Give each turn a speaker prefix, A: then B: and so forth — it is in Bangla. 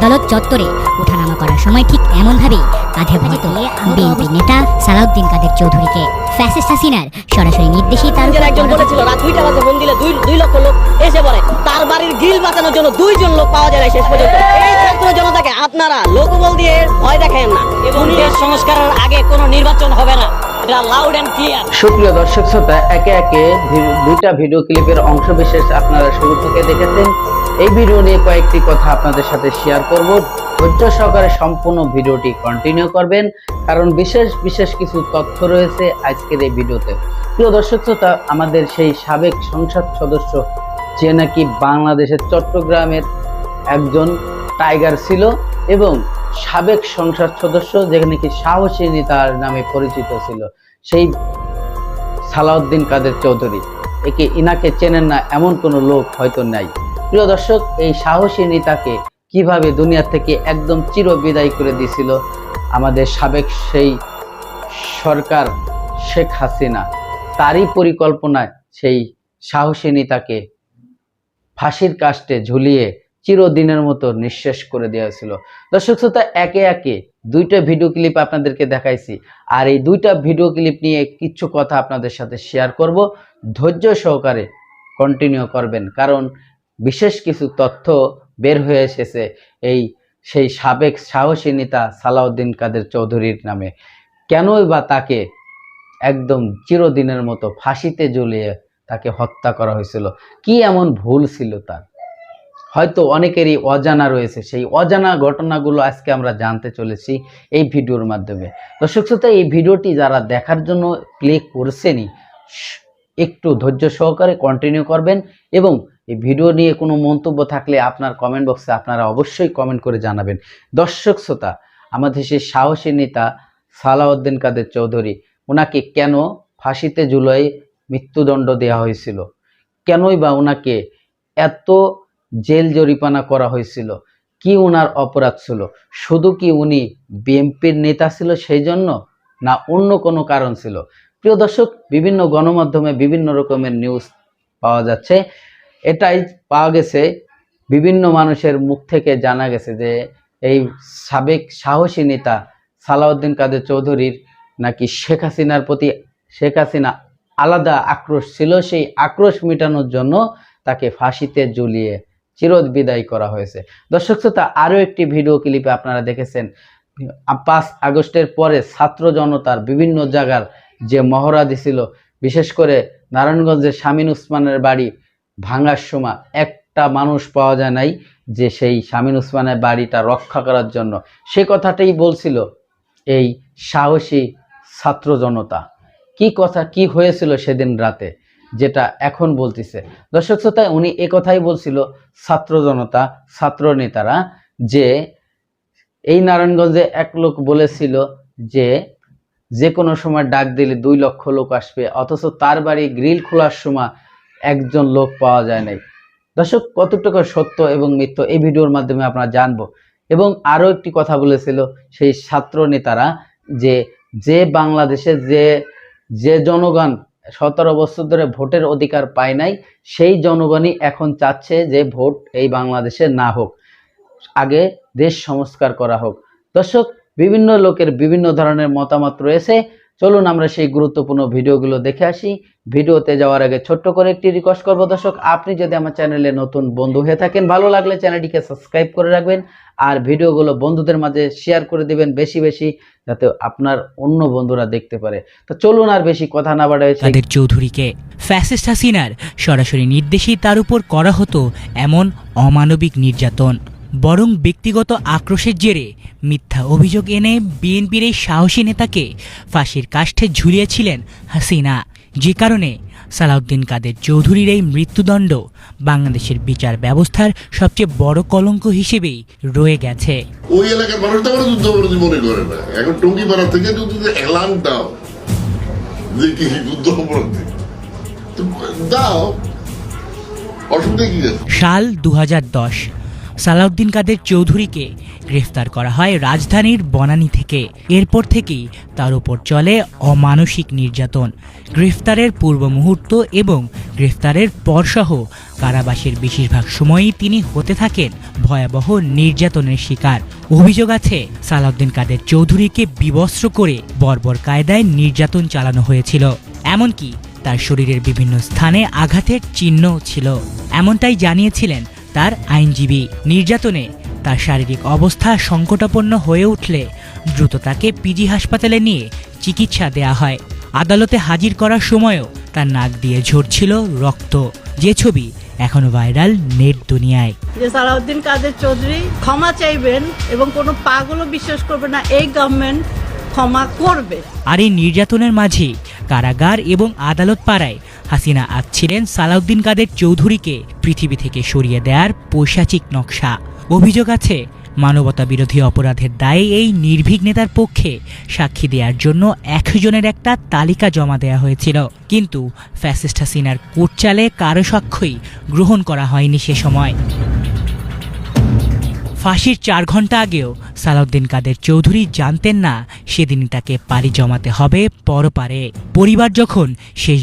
A: আদালত চত্বরে ওঠানামা করার সময় ঠিক এমনভাবেই কাঁধে ভাজিত বিএনপি নেতা সালাউদ্দিন কাদের চৌধুরীকে। ফ্যাসিস্ট হাসিনার সরাসরি নির্দেশেই তার
B: একজন বলেছিল রাত দুইটা বাজে ফোন দিলে দুই দুই লক্ষ লোক এসে পড়ে। তার বাড়ির গ্রিল বাঁচানোর জন্য দুইজন লোক পাওয়া যায় শেষ পর্যন্ত। এই ছাত্র জনতাকে আপনারা লোকবল দিয়ে ভয় দেখেন না। এবং সংস্কারের আগে কোনো নির্বাচন হবে না।
C: সুপ্রিয় দর্শক শ্রোতা, একে একে দুইটা ভিডিও ক্লিপের অংশ বিশেষ আপনারা শুরু থেকে দেখেছেন। এই ভিডিও নিয়ে কয়েকটি কথা আপনাদের সাথে শেয়ার করব। ধৈর্য সহকারে সম্পূর্ণ ভিডিওটি কন্টিনিউ করবেন, কারণ বিশেষ বিশেষ কিছু তথ্য রয়েছে আজকের এই ভিডিওতে প্রিয় দর্শক শ্রোতা, আমাদের সেই সাবেক সংসদ সদস্য, যে নাকি বাংলাদেশের চট্টগ্রামের একজন টাইগার ছিল এবং সাবেক সংসদ সদস্য, যেখানে কি সাহসী নেতার নামে পরিচিত ছিল, সেই সালাউদ্দিন কাদের চৌধুরী। একে ইনাকে চেনেন না এমন কোনো লোক হয়তো নাই। প্রিয় দর্শক, এই সাহসী নেতাকে কীভাবে দুনিয়া থেকে একদম চির বিদায় করে দিয়েছিল আমাদের সাবেক সেই সরকার শেখ হাসিনা, তারই পরিকল্পনায় সেই সাহসী নেতাকে ফাঁসির কাস্টে ঝুলিয়ে চিরদিনের মতো নিঃশেষ করে দেওয়া হয়েছিল। দর্শক শ্রোতা, একে একে দুইটা ভিডিও ক্লিপ আপনাদেরকে দেখাইছি। আর এই দুইটা ভিডিও ক্লিপ নিয়ে কিছু কথা আপনাদের সাথে শেয়ার করব। ধৈর্য সহকারে কন্টিনিউ করবেন, কারণ বিশেষ কিছু তথ্য বের হয়ে এসেছে এই সেই সাবেক সাহসী নেতা সালাউদ্দিন কাদের চৌধুরীর নামে। কেনই বা তাকে একদম চিরদিনের মতো ফাঁসিতে ঝুলিয়ে তাকে হত্যা করা হয়েছিল? কি এমন ভুল ছিল তার? হয়তো অনেকেরই অজানা রয়েছে। সেই অজানা ঘটনাগুলো আজকে আমরা জানতে চলেছি এই ভিডিওর মাধ্যমে। দর্শক শ্রোতা, এই ভিডিওটি যারা দেখার জন্য ক্লিক করছেনই একটু ধৈর্য সহকারে কন্টিনিউ করবেন এবং এই ভিডিও নিয়ে কোনো মন্তব্য থাকলে আপনার কমেন্ট বক্সে আপনারা অবশ্যই কমেন্ট করে জানাবেন। দর্শক শ্রোতা, আমাদের সেই সাহসী নেতা সালাউদ্দিন কাদের চৌধুরী, ওনাকে কেন ফাঁসিতে জুলাই মৃত্যুদণ্ড দেওয়া হয়েছিল? কেনই বা ওনাকে এত জেল জরিপানা করা হয়েছিল। কি ওনার অপরাধ ছিল? শুধু কি উনি বিএনপির নেতা ছিল সেই জন্য? না অন্য কোনো কারণ ছিল? প্রিয় দর্শক, বিভিন্ন গণমাধ্যমে বিভিন্ন রকমের নিউজ পাওয়া যাচ্ছে। এটাই পাওয়া গেছে। বিভিন্ন মানুষের মুখ থেকে জানা গেছে যে এই সাবেক সাহসী নেতা সালাউদ্দিন কাদের চৌধুরীর নাকি শেখ হাসিনার প্রতি শেখ হাসিনা আলাদা আক্রোশ ছিল। সেই আক্রোশ মেটানোর জন্য তাকে ফাঁসিতে ঝুলিয়ে চিরদ বিদায় করা হয়েছে। দর্শক শ্রোতা, আরও একটি ভিডিও ক্লিপে আপনারা দেখেছেন, পাঁচ আগস্টের পরে ছাত্র জনতার বিভিন্ন জায়গার যে মহড়া দিছিল বিশেষ করে নারায়ণগঞ্জের শামীন উসমানের বাড়ি ভাঙার সময় একটা মানুষ পাওয়া যায় নাই যে সেই শামীন উসমানের বাড়িটা রক্ষা করার জন্য। সে কথাটাই বলছিল এই সাহসী ছাত্র জনতা। কি কথা, কি হয়েছিল সেদিন রাতে? যেটা এখন বলতেছে। দর্শক শ্রোতা, উনি কথাই বলছিল ছাত্র জনতা, ছাত্র নেতারা, যে এই নারায়ণগঞ্জে এক লোক বলেছিল যে যে কোনো সময় ডাক দিলে দুই লক্ষ লোক আসবে, অথচ তার বাড়ি গ্রিল খোলার সময় একজন লোক পাওয়া যায় নাই। দর্শক, কতটুকু সত্য এবং মিথ্য এই ভিডিওর মাধ্যমে আপনারা জানব। এবং আরও একটি কথা বলেছিল সেই ছাত্র নেতারা যে যে বাংলাদেশে যে যে জনগণ সতেরো বছর ধরে ভোটের অধিকার পায় নাই। সেই জনগণই এখন চাচ্ছে যে ভোট এই বাংলাদেশে না হোক, আগে দেশ সংস্কার করা হোক। দর্শক, বিভিন্ন লোকের বিভিন্ন ধরনের মতামত রয়েছে। চলুন আমরা সেই গুরুত্বপূর্ণ ভিডিওগুলো দেখে আসি। ভিডিওতে যাওয়ার আগে ছোট্ট করে একটি রিকোয়েস্ট করব। দর্শক, আপনি যদি আমার চ্যানেলে নতুন বন্ধু হয়ে থাকেন, ভালো লাগলে চ্যানেলটিকে সাবস্ক্রাইব করে রাখবেন আর ভিডিওগুলো বন্ধুদের মাঝে শেয়ার করে দিবেন বেশি বেশি, যাতে আপনার অন্য বন্ধুরা দেখতে পারে। তো চলুন আর বেশি কথা না বাড়াই সেই
D: কাদের চৌধুরীকে ফ্যাসিস্ট হাসিনার সরাসরি নির্দেশেই তার উপর করা হতো এমন অমানবিক নির্যাতন। বরং ব্যক্তিগত আক্রোশের জেরে মিথ্যা অভিযোগ এনে বিএনপির এই সাহসী নেতাকে ফাঁসির কাষ্ঠে ঝুলিয়েছিলেন হাসিনা। যে কারণে সালাউদ্দিন কাদের চৌধুরীর এই মৃত্যুদণ্ড বাংলাদেশের বিচার ব্যবস্থার সবচেয়ে বড় কলঙ্ক হিসেবেই রয়ে গেছে।
E: ওই এলাকার মানুষ তো আমার যুদ্ধ অপরাধী মনে করে না। এখন টঙ্গি পাড়া থেকে যদি এলান দাও যে কি যুদ্ধ অপরাধী দাও অসুবিধা কি
D: সাল দু হাজার দশ সালাউদ্দিন কাদের চৌধুরীকে গ্রেফতার করা হয় রাজধানীর বনানী থেকে। এরপর থেকেই তার উপর চলে অমানসিক নির্যাতন। গ্রেফতারের পূর্ব মুহূর্ত এবং গ্রেফতারের পরসহ কারাবাসের বেশিরভাগ সময়ই তিনি হতে থাকেন ভয়াবহ নির্যাতনের শিকার। অভিযোগ আছে, সালাউদ্দিন কাদের চৌধুরীকে বিবস্ত্র করে বর্বর কায়দায় নির্যাতন চালানো হয়েছিল। এমনকি তার শরীরের বিভিন্ন স্থানে আঘাতের চিহ্ন ছিল। এমনটাই জানিয়েছিলেন তার আইনজীবী। নির্যাতনে তার শারীরিক অবস্থা সংকটাপন্ন হয়ে উঠলে দ্রুত তাকে পিজি হাসপাতালে নিয়ে চিকিৎসা দেয়া হয়। আদালতে হাজির করার সময়ও তার নাক দিয়ে ঝরছিল রক্ত। যে ছবি এখনও ভাইরাল নেট দুনিয়ায়।
F: যে সালাউদ্দিন কাদের চৌধুরী ক্ষমা চাইবেন এবং কোনো পাগলও বিশ্বাস করবে না এই গভর্নমেন্ট ক্ষমা করবে।
D: আর এই নির্যাতনের মাঝে কারাগার এবং আদালত পাড়ায় হাসিনা আঁকছিলেন সালাউদ্দিন কাদের চৌধুরীকে পৃথিবী থেকে সরিয়ে দেওয়ার পৈশাচিক নকশা। অভিযোগ আছে মানবতা বিরোধী অপরাধের দায়ে এই নির্ভীক নেতার পক্ষে সাক্ষী দেওয়ার জন্য একশো জনের একটা তালিকা জমা দেওয়া হয়েছিল। কিন্তু ফ্যাসিস্ট হাসিনার কোর্টচালে কারও সাক্ষ্যই গ্রহণ করা হয়নি সে সময়। ফাঁসির চার ঘণ্টা আগেও সালাউদ্দিন কাদের চৌধুরী জানতেন না সেদিনই তাকে পাড়ি জমাতে হবে পরপারে। পরিবার যখন শেষ